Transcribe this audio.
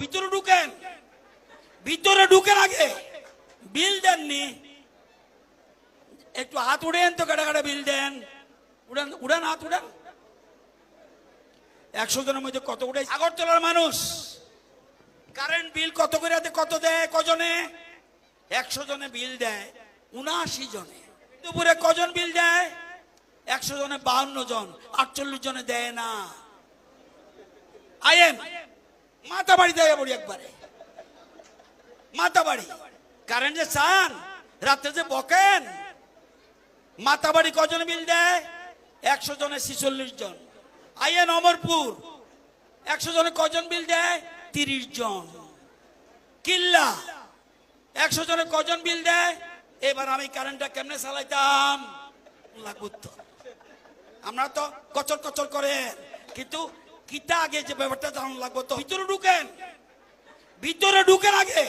ভিতরে ঢুকেন। ভিতরে ঢুকেন আগে বিল দেননি। একটু হাত উড়েন তো কাটা কাটা বিল দেন। উড়ান উড়ান হাত, উড়ান। একশো জনের মধ্যে কত উঠে আগরতলার মানুষ। কারেন্ট বিল কত করে কত দেয় কজনে? একশো জনে বিল দেয় উনআশি জনে। দুপুরে কজন বিল দেয়? একশো জনে, বাহান্ন জন। আটচল্লিশ জনে দেয় না। আইএম মাথা বাড়ি দেয় বলি একবারে। মাথা বাড়ি। কারেন্ট যে চান রাতে যে বকেন, মাথা বাড়ি কজন বিল দেয়? একশো জনে ছিচল্লিশ জন। আইএন অমরপুর একশো জনে কজন বিল দেয়? তিরিশ জন। কিল্লা, একশো জনে কজন বিল দেয়? এবার আমি কারেন্টটা কেমনে চালাইতাম? আমরা তো কচর কচর করে কিন্তু কিতা আগে যে ব্যাপারটা জানানো লাগবো? তো ভিতরে ঢুকেন। ভিতরে ঢুকেন আগে।